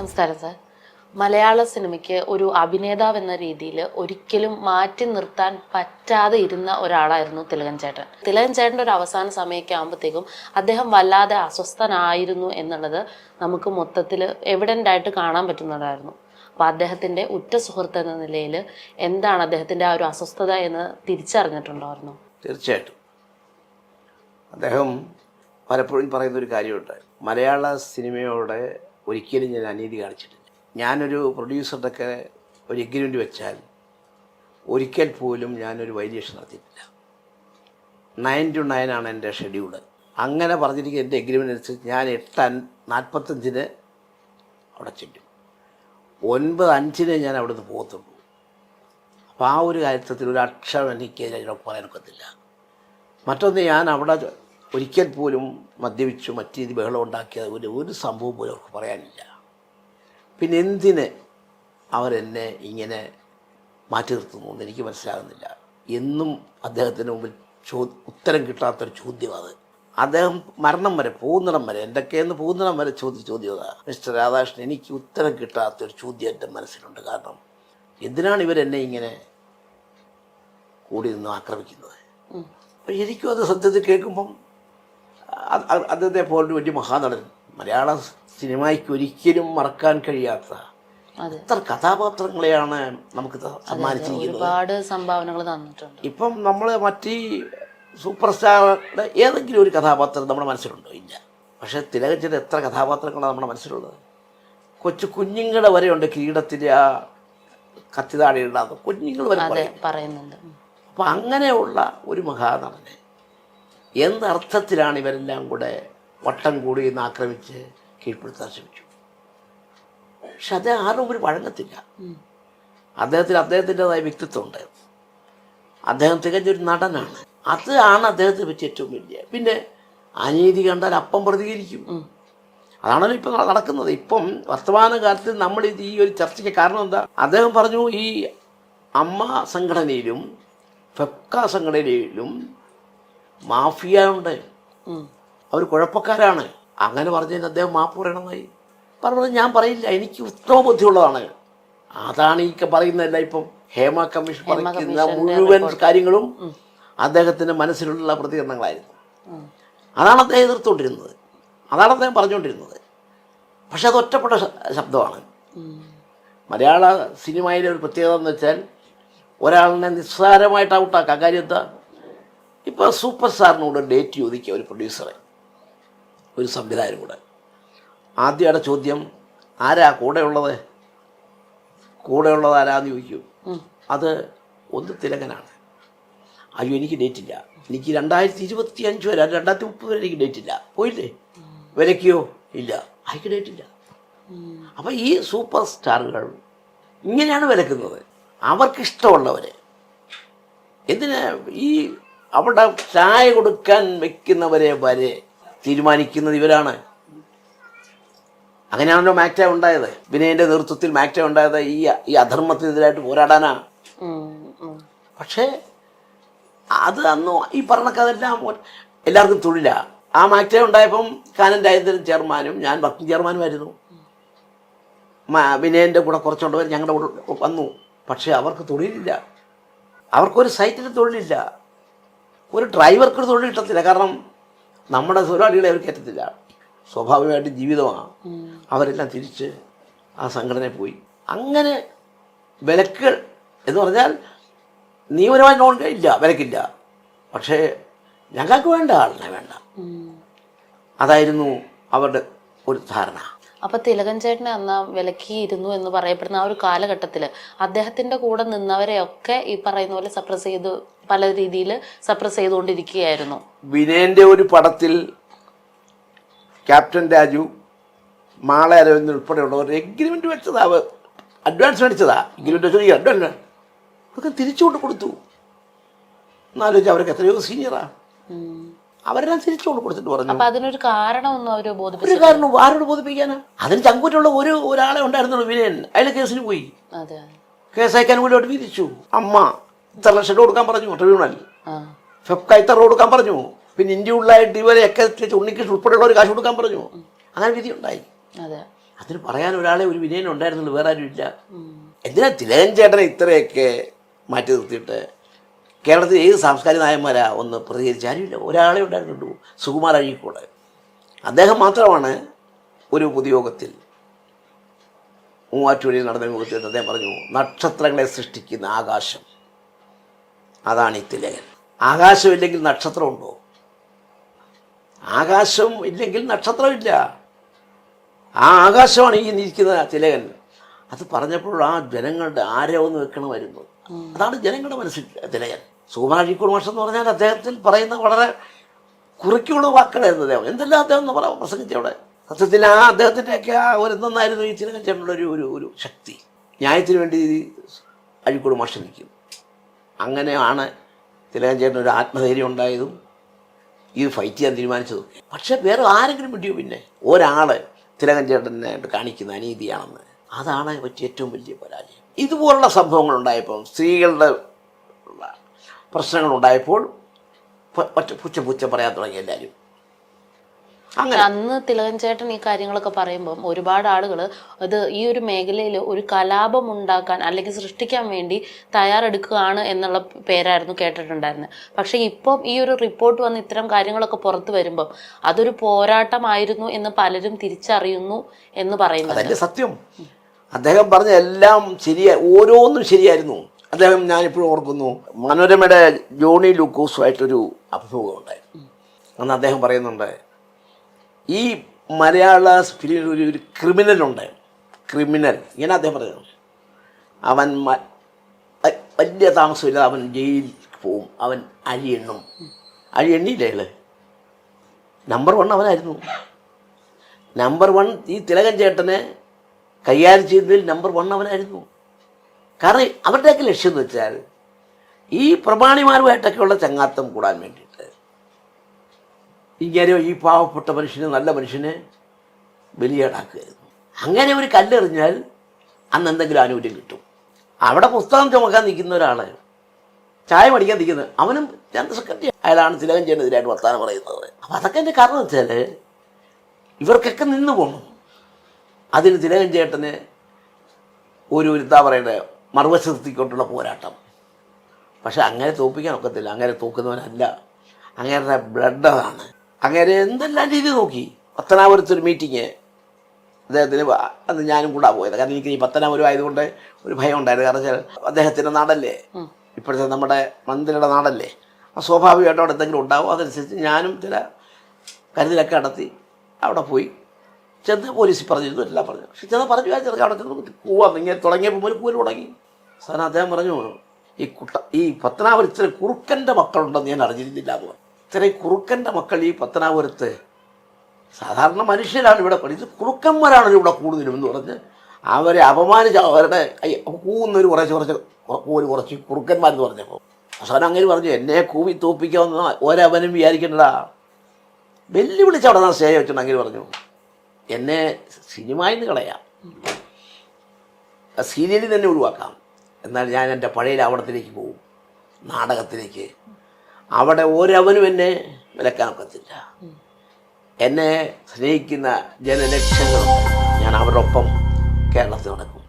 നമസ്കാരം സാർ മലയാള സിനിമയ്ക്ക് ഒരു അഭിനേതാവ് എന്ന രീതിയിൽ ഒരിക്കലും മാറ്റി നിർത്താൻ പറ്റാതെ ഇരുന്ന ഒരാളായിരുന്നു തിലകൻ ചേട്ടൻ. തിലകൻ ചേട്ടന്റെ ഒരു അവസാന സമയമൊക്കെ ആകുമ്പോഴത്തേക്കും അദ്ദേഹം വല്ലാതെ അസ്വസ്ഥനായിരുന്നു എന്നുള്ളത് നമുക്ക് മൊത്തത്തിൽ എവിഡന്റ് ആയിട്ട് കാണാൻ പറ്റുന്നതായിരുന്നു. അപ്പോൾ അദ്ദേഹത്തിന്റെ ഉറ്റ സുഹൃത്ത് എന്ന നിലയിൽ എന്താണ് അദ്ദേഹത്തിന്റെ ആ ഒരു അസ്വസ്ഥത എന്ന് തിരിച്ചറിഞ്ഞിട്ടുണ്ടായിരുന്നു? തീർച്ചയായിട്ടും. അദ്ദേഹം പലപ്പോഴും പറയുന്ന ഒരു കാര്യമുണ്ട്. മലയാള സിനിമയോട് ഒരിക്കലും ഞാൻ അനീതി കാണിച്ചിട്ടില്ല. ഞാനൊരു പ്രൊഡ്യൂസറുടെ ഒരു എഗ്രിമെന്റ് വെച്ചാൽ ഒരിക്കൽ പോലും ഞാനൊരു വൈദ്യേഷൻ നടത്തിയിട്ടില്ല. നയൻ ടു നയൻ ആണ് എന്റെ ഷെഡ്യൂൾ അങ്ങനെ പറഞ്ഞിരിക്കുന്ന എന്റെ എഗ്രിമെന്റ് അനുസരിച്ച് ഞാൻ എട്ട് നാൽപ്പത്തഞ്ചിന് അവിടെ ചെല്ലും. ഒൻപത് അഞ്ചിന് ഞാൻ അവിടുന്ന് പോകത്തുള്ളൂ. അപ്പോൾ ആ ഒരു കാര്യത്തിൽ ഒരു അക്ഷരം എനിക്ക് പറയാൻ പറയാനൊക്കത്തില്ല മറ്റൊന്ന് ഞാൻ അവിടെ ഒരിക്കൽ പോലും മദ്യപിച്ചു മറ്റു രീതി ബഹളം ഉണ്ടാക്കിയത് ഒരു ഒരു സംഭവം പോലും അവർക്ക് പറയാനില്ല. പിന്നെ എന്തിന് അവരെന്നെ ഇങ്ങനെ മാറ്റി നിർത്തുന്നു എന്ന് എനിക്ക് മനസ്സിലാകുന്നില്ല. എന്നും അദ്ദേഹത്തിന് മുമ്പിൽ ചോ ഉത്തരം കിട്ടാത്തൊരു ചോദ്യം അത്. അദ്ദേഹം മരണം വരെ പോകുന്നിടം വരെ എന്തൊക്കെയെന്ന് പോകുന്നിടം വരെ ചോദ്യം ചോദ്യം മിസ്റ്റർ രാധാകൃഷ്ണൻ എനിക്ക് ഉത്തരം കിട്ടാത്തൊരു ചോദ്യം എന്റെ മനസ്സിലുണ്ട്. കാരണം എന്തിനാണ് ഇവരെന്നെ ഇങ്ങനെ കൂടി നിന്ന് ആക്രമിക്കുന്നത്? അപ്പം എനിക്കും അത് സത്യത്തിൽ കേൾക്കുമ്പം അദ്ദേഹത്തെ പോലൊരു വലിയ മഹാനടൻ. മലയാള സിനിമയ്ക്ക് ഒരിക്കലും മറക്കാൻ കഴിയാത്ത എത്ര കഥാപാത്രങ്ങളെയാണ് നമുക്ക് സമ്മാനിച്ചിരിക്കുന്നത്. ഒരുപാട് സംഭാവനകൾ തന്നിട്ടുണ്ട്. ഇപ്പം നമ്മൾ മറ്റ് സൂപ്പർ സ്റ്റാറുടെ ഏതെങ്കിലും ഒരു കഥാപാത്രം നമ്മുടെ മനസ്സിലുണ്ടോ? ഇല്ല. പക്ഷേ തിലകച്ചിന്റെ എത്ര കഥാപാത്രങ്ങളാണ് നമ്മുടെ മനസ്സിലുള്ളത്? കൊച്ചു കുഞ്ഞുങ്ങളെ വരെയുണ്ട് കിരീടത്തിന്റെ ആ കത്തിതാടി ഉണ്ടാകുന്നത് കുഞ്ഞുങ്ങൾ വരെ പറയുന്നുണ്ട്. അപ്പം അങ്ങനെയുള്ള ഒരു മഹാനടനെ എന്തർത്ഥത്തിലാണ് ഇവരെല്ലാം കൂടെ വട്ടം കൂടി എന്ന് ആക്രമിച്ച് കീഴ്പ്പെടുത്താൻ ശ്രമിച്ചു. പക്ഷെ അദ്ദേഹം ആരും ഒരു വഴങ്ങത്തില്ല. അദ്ദേഹത്തിന് അദ്ദേഹത്തിന്റെതായ വ്യക്തിത്വമുണ്ട് അദ്ദേഹം തികഞ്ഞൊരു നടനാണ്. അതാണ് അദ്ദേഹത്തെ പറ്റി ഏറ്റവും വലിയ. പിന്നെ അനീതി കണ്ടാൽ അപ്പം പ്രതികരിക്കും. അതാണല്ലോ ഇപ്പം നടക്കുന്നത്. ഇപ്പം വർത്തമാനകാലത്ത് നമ്മൾ ഇത് ഈ ഒരു ചർച്ചയ്ക്ക് കാരണം എന്താ? അദ്ദേഹം പറഞ്ഞു ഈ അമ്മ സംഘടനയിലും ഫെക്ക സംഘടനയിലും മാഫിയ ഉണ്ട്. അവർ കുഴപ്പക്കാരാണ്. അങ്ങനെ പറഞ്ഞതിന് അദ്ദേഹം മാപ്പ് പറയണമെന്നായി പറഞ്ഞത് ഞാൻ പറയില്ല. എനിക്ക് ഉത്തമ ബുദ്ധിയുള്ളതാണ്. അതാണ് ഈ പറയുന്നതല്ല ഇപ്പം ഹേമ കമ്മീഷൻ പറയുന്ന മുഴുവൻ കാര്യങ്ങളും അദ്ദേഹത്തിന്റെ മനസ്സിലുള്ള പ്രതികരണങ്ങളായിരുന്നു. അതാണ് അദ്ദേഹം എതിർത്തുകൊണ്ടിരുന്നത്. അതാണ് അദ്ദേഹം പറഞ്ഞുകൊണ്ടിരുന്നത്. പക്ഷെ അത് ഒറ്റപ്പെട്ട ശബ്ദമാണ്. മലയാള സിനിമയിലെ ഒരു പ്രത്യേകത എന്ന് വെച്ചാൽ ഒരാളിനെ നിസ്സാരമായിട്ട് ഔട്ടാക്കുക കാര്യം എന്താ? ഇപ്പോൾ സൂപ്പർ സ്റ്റാറിനോട് ഡേറ്റ് ചോദിക്കുക ഒരു പ്രൊഡ്യൂസറെ. ഒരു സംവിധായകൻ കൂടെ ആദ്യമായിട്ട് ചോദ്യം ആരാ? കൂടെയുള്ളത് കൂടെയുള്ളത് ആരാന്ന് ചോദിക്കും. അത് ഒന്ന് തിലകനാണ്. അയ്യോ എനിക്ക് ഡേറ്റ് ഇല്ല എനിക്ക് രണ്ടായിരത്തി ഇരുപത്തി അഞ്ച് വരെ രണ്ടായിരത്തി മുപ്പത് വരെ എനിക്ക് ഡേറ്റ് ഇല്ല പോയില്ലേ? വിലക്കിയോ ഇല്ല. അയക്ക് ഡേറ്റ് ഇല്ല. അപ്പം ഈ സൂപ്പർ സ്റ്റാറുകൾ ഇങ്ങനെയാണ് വിലക്കുന്നത്. അവർക്കിഷ്ടമുള്ളവർ എന്തിനാ ഈ അവിടെ ചായ കൊടുക്കാൻ വെക്കുന്നവരെ വരെ തീരുമാനിക്കുന്നത് ഇവരാണ്. അങ്ങനെയാണല്ലോ മാറ്റ ഉണ്ടായത്. വിനയന്റെ നേതൃത്വത്തിൽ മാറ്റ ഉണ്ടായത് ഈ ഈ അധർമ്മത്തിനെതിരായിട്ട് പോരാടാനാ. പക്ഷേ അത് അന്ന് ഈ പറഞ്ഞ ഒ- എല്ലാവർക്കും തൊഴിലാ. ആ മാറ്റ ഉണ്ടായപ്പം കാനൻ രാജേന്ദ്രൻ ചെയർമാനും ഞാൻ വർക്കിംഗ് ചെയർമാനുമായിരുന്നു മ- വിനയന്റെ കൂടെ കുറച്ചുകൊണ്ടവർ ഞങ്ങളുടെ കൂടെ വന്നു. പക്ഷേ അവർക്ക് തൊഴിലില്ല. അവർക്കൊരു സൈറ്റിൽ തൊഴിലില്ല. ഒരു ഡ്രൈവർക്ക് ഒരു തൊഴിൽ കിട്ടത്തില്ല. കാരണം നമ്മുടെ തൊഴിലാളികളെ അവർ കയറ്റത്തില്ല. സ്വാഭാവികമായിട്ട് ജീവിതമാണ്. അവരെല്ലാം തിരിച്ച് ആ സംഘടനയിൽ പോയി. അങ്ങനെ വിലക്കുകൾ എന്ന് പറഞ്ഞാൽ നിയമപരമായ നോൺ ഇല്ല വിലക്കില്ല. പക്ഷേ ഞങ്ങൾക്ക് വേണ്ട ആളിനെ വേണ്ട. അതായിരുന്നു അവരുടെ ഒരു ധാരണ. അപ്പൊ തിലകൻ ചേട്ടനെ അന്ന് വിലക്കിയിരുന്നു എന്ന് പറയപ്പെടുന്ന ആ ഒരു കാലഘട്ടത്തിൽ അദ്ദേഹത്തിന്റെ കൂടെ നിന്നവരെയൊക്കെ ഈ പറയുന്ന പോലെ സപ്രസ് ചെയ്ത് പല രീതിയിൽ സപ്രസ് ചെയ്തുകൊണ്ടിരിക്കുകയായിരുന്നു. വിനയന്റെ ഒരു പടത്തിൽ ക്യാപ്റ്റൻ രാജു മാള അരവിന്ദ് ഉൾപ്പെടെയുള്ളവർ എഗ്രിമെന്റ് വെച്ചതാ അഡ്വാൻസ് മേടിച്ചതാ. എഗ്രിമെന്റ് വെച്ചത് അഡ്വാൻസ് അതൊക്കെ തിരിച്ചു കൊണ്ട് കൊടുത്തു. എന്നാലോചിച്ച് അവരൊക്കെ എത്രയോ സീനിയറാ. അവരെല്ലാം തിരിച്ചു കൊണ്ട് കൊടുത്തിട്ട് പറഞ്ഞു. അപ്പൊ അതിനൊരു കാരണമൊന്നും അവർ ഒരു ബോധിപ്പിച്ചു കാരണം ആരോട് ബോധിപ്പിക്കാനാ. അതിന് ചങ്കൂറ്റുള്ള ഒരു ഒരാളെ ഉണ്ടായിരുന്നുള്ളൂ വിനയൻ. അയാൾ കേസിന് പോയി. അതെ. കേസ് അയക്കാൻ കൂടി വിധിച്ചു. അമ്മ ഇത്ര ലക്ഷം രൂപ കൊടുക്കാൻ പറഞ്ഞു ട്രിബ്യൂണൽ. ആ. ഫെഫ്ക ഇത്ര രൂപ കൊടുക്കാൻ പറഞ്ഞു. പിന്നെ ഇന്ത്യ ഉള്ളായിട്ട് ഇവരെയൊക്കെ ഉണ്ണിക്കൃഷ്ണൻ ഉൾപ്പെടെയുള്ളവർ കാശ് കൊടുക്കാൻ പറഞ്ഞു. അങ്ങനെ വിധി ഉണ്ടായി. അതെ. അതിന് പറയാൻ ഒരാളെ ഒരു വിനയൻ ഉണ്ടായിരുന്നുള്ളൂ വേറെ ആരും ഇല്ല എന്തിനാ തിലകൻ ചേട്ടനെ ഇത്രയൊക്കെ മാറ്റി നിർത്തിയിട്ട്? കേരളത്തിൽ ഏത് സാംസ്കാരിക നായന്മാരാ ഒന്ന് പ്രതികരിച്ച ആരുമില്ല. ഒരാളെ ഉണ്ടായിരുന്നുള്ളൂ സുകുമാർ അഴീക്കോട്. അദ്ദേഹം മാത്രമാണ് ഒരു പൊതുയോഗത്തിൽ മൂവാറ്റുപുഴയിൽ നടന്ന യോഗത്തിൽ അദ്ദേഹം പറഞ്ഞു നക്ഷത്രങ്ങളെ സൃഷ്ടിക്കുന്ന ആകാശം. അതാണ് ഈ തിലകൻ. ആകാശമില്ലെങ്കിൽ നക്ഷത്രമുണ്ടോ ആകാശം ഇല്ലെങ്കിൽ നക്ഷത്രമില്ല ആ ആകാശമാണ് ഈ നിൽക്കുന്ന തിലകൻ. അത് പറഞ്ഞപ്പോൾ ആ ജനങ്ങളുടെ ആരവെന്ന് വെക്കണമായിരുന്നു. അതാണ് ജനങ്ങളുടെ മനസ്സിൽ തിലകൻ. സുകുമാരിക്കൂർ മാഷം എന്ന് പറഞ്ഞാൽ അദ്ദേഹത്തിൽ പറയുന്ന വളരെ കുറിക്കുള്ള വാക്കുകളായിരുന്നു അദ്ദേഹം. എന്തെല്ലാം അദ്ദേഹം എന്ന് പറയാം പ്രസംഗിച്ച അവിടെ. സത്യത്തിൽ ആ അദ്ദേഹത്തിന്റെയൊക്കെ ആ ഒരു എന്തെന്നായിരുന്നു ഈ തിലകൻ ചേട്ടനുള്ള ഒരു ഒരു ഒരു ശക്തി. ന്യായത്തിന് വേണ്ടി അഴീക്കോട് മാഷ് നിൽക്കും. അങ്ങനെയാണ് തിലകൻ ചേട്ടൻ ഒരു ആത്മധൈര്യം ഉണ്ടായതും ഇത് ഫൈറ്റ് ചെയ്യാൻ തീരുമാനിച്ചതും. പക്ഷേ വേറെ ആരെങ്കിലും വിട്ടിയോ പിന്നെ? ഒരാൾ തിലകൻ ചേട്ടനെ കാണിക്കുന്ന അനീതിയാണെന്ന്. അതാണ് പറ്റിയ ഏറ്റവും വലിയ പരാജയം. ഇതുപോലുള്ള സംഭവങ്ങൾ സ്ത്രീകളുടെ പ്രശ്നങ്ങൾ ഒറ്റ പുച്ച പുച്ച പറയാൻ തുടങ്ങി എല്ലാവരും അങ്ങനെ. അന്ന് തിലകൻ ചേട്ടൻ ഈ കാര്യങ്ങളൊക്കെ പറയുമ്പം ഒരുപാട് ആളുകൾ അത് ഈ ഒരു മേഖലയിൽ ഒരു കലാപം ഉണ്ടാക്കാൻ അല്ലെങ്കിൽ സൃഷ്ടിക്കാൻ വേണ്ടി തയ്യാറെടുക്കുകയാണ് എന്നുള്ള പേരായിരുന്നു കേട്ടിട്ടുണ്ടായിരുന്നത് പക്ഷേ ഇപ്പം ഈ ഒരു റിപ്പോർട്ട് വന്ന് ഇത്തരം കാര്യങ്ങളൊക്കെ പുറത്തു വരുമ്പം അതൊരു പോരാട്ടമായിരുന്നു എന്ന് പലരും തിരിച്ചറിയുന്നു എന്ന് പറയുന്നത് സത്യം? അദ്ദേഹം പറഞ്ഞ എല്ലാം ശരിയായി ഓരോന്നും ശരിയായിരുന്നു. അദ്ദേഹം ഞാനിപ്പോഴും ഓർക്കുന്നു മനോരമയുടെ ജോണി ലൂക്കോസുമായിട്ടൊരു അഭിമുഖം ഉണ്ടായിരുന്നു അന്ന് അദ്ദേഹം പറയുന്നുണ്ട് ഈ മലയാള ഫിലിമിൽ ഒരു ഒരു ക്രിമിനലുണ്ട് ക്രിമിനൽ ഇങ്ങനെ അദ്ദേഹം പറയുന്നു. അവൻ വലിയ താമസമില്ല അവൻ ജയിലിൽ പോവും അവൻ അഴി എണ്ണും. അഴി എണ്ണിയില്ലേ നമ്പർ വൺ അവനായിരുന്നു. നമ്പർ വൺ ഈ തിലകൻ ചേട്ടനെ കൈകാര്യം ചെയ്യുന്നതിൽ നമ്പർ വൺ അവനായിരുന്നു. കാരണം അവരുടെയൊക്കെ ലക്ഷ്യം എന്ന് വെച്ചാൽ ഈ പ്രമാണിമാരുമായിട്ടൊക്കെയുള്ള ചങ്ങാത്തം കൂടാൻ വേണ്ടിയിട്ട്. ഇങ്ങനെ ഈ പാവപ്പെട്ട മനുഷ്യനെ നല്ല മനുഷ്യനെ ബലിയേടാക്കുകയായിരുന്നു അങ്ങനെ ഒരു കല്ലെറിഞ്ഞാൽ അന്ന് എന്തെങ്കിലും ആനുകൂല്യം കിട്ടും. അവിടെ പുസ്തകം ചുമക്കാൻ നിൽക്കുന്ന ഒരാൾ ചായ മടിക്കാൻ നിൽക്കുന്നത് അവനും ജനറൽ സെക്രട്ടറി അയാളാണ് തിലകം ചെയ്യുന്നതിനായിട്ട് വർത്താനം പറയുന്നത്. അപ്പം അതൊക്കെ എന്റെ കാരണം വെച്ചാൽ ഇവർക്കൊക്കെ നിന്ന് പോകണം അതിന് തിലകൻ ചേട്ടന് ഒരു എന്താ പറയണ്ടേ മറുവശത്തിക്കൊണ്ടുള്ള പോരാട്ടം. പക്ഷെ അങ്ങനെ തോപ്പിക്കാൻ ഒക്കത്തില്ല. അങ്ങനെ തോക്കുന്നവനല്ല അങ്ങേരുടെ ബ്ലഡ് അതാണ്. അങ്ങനെ എന്തെല്ലാം രീതി നോക്കി? പത്തനാപുരത്ത് ഒരു മീറ്റിങ് അദ്ദേഹത്തിന് അന്ന് ഞാനും കൂടാ പോയത്. കാരണം എനിക്ക് ഈ പത്തനാപുരം ആയതുകൊണ്ട് ഒരു ഭയം ഉണ്ടായിരുന്നു. കാരണം വെച്ചാൽ അദ്ദേഹത്തിന്റെ നാടല്ലേ? ഇപ്പോഴത്തെ നമ്മുടെ മന്ത്രിയുടെ നാടല്ലേ? ആ സ്വാഭാവികമായിട്ടും അവിടെ എന്തെങ്കിലും ഉണ്ടാവും. അതനുസരിച്ച് ഞാനും ചില കരുതലൊക്കെ നടത്തി അവിടെ പോയി. ചെന്ന് പോലീസിൽ പറഞ്ഞിരുന്നു എല്ലാം പറഞ്ഞു. പക്ഷെ ചെന്ന് പറഞ്ഞു ആ ചെന്ന് പോവാം ഇങ്ങനെ തുടങ്ങിയപ്പോൾ ഒരു പൂര് തുടങ്ങി. സാധനം അദ്ദേഹം പറഞ്ഞു ഈ കുട്ട ഈ പത്തനാപുരത്ത് ഇത്ര കുറുക്കന്റെ മക്കളുണ്ടെന്ന് ഞാൻ അറിഞ്ഞിരുന്നില്ല എന്ന് ഇത്രയും കുറുക്കന്റെ മക്കൾ ഈ പത്തനാപുരത്ത് സാധാരണ മനുഷ്യരാണ് ഇവിടെ പഠിച്ചത്. കുറുക്കന്മാരാണ് ഇവിടെ കൂടുതലും എന്ന് പറഞ്ഞ് അവരെ അപമാനിച്ച അവരുടെ കൈ കൂന്നൊരു കുറച്ച് കുറച്ച് കൂര് കുറച്ച് കുറുക്കന്മാരെന്ന് പറഞ്ഞപ്പോൾ അവസാനം അങ്ങനെ പറഞ്ഞു എന്നെ കൂവി തോപ്പിക്കാവുന്ന ഒരവനും വിചാരിക്കണ്ടടാ വെല്ലുവിളിച്ച് അവിടെ നിന്ന് വെച്ചിട്ട് അങ്ങനെ പറഞ്ഞു. എന്നെ സിനിമയിൽ നിന്ന് കളയാം സീരിയലിൽ തന്നെ ഒഴിവാക്കാം. എന്നാൽ ഞാൻ എന്റെ പഴയ ലാവണത്തിലേക്ക് പോകും. നാടകത്തിലേക്ക്. അവിടെ ഒരവനും എന്നെ വിലക്കാൻ ഒക്കത്തില്ല എന്നെ സ്നേഹിക്കുന്ന ജനലക്ഷങ്ങളുണ്ട് ഞാൻ അവരോടൊപ്പം കേരളത്തിൽ നടക്കും.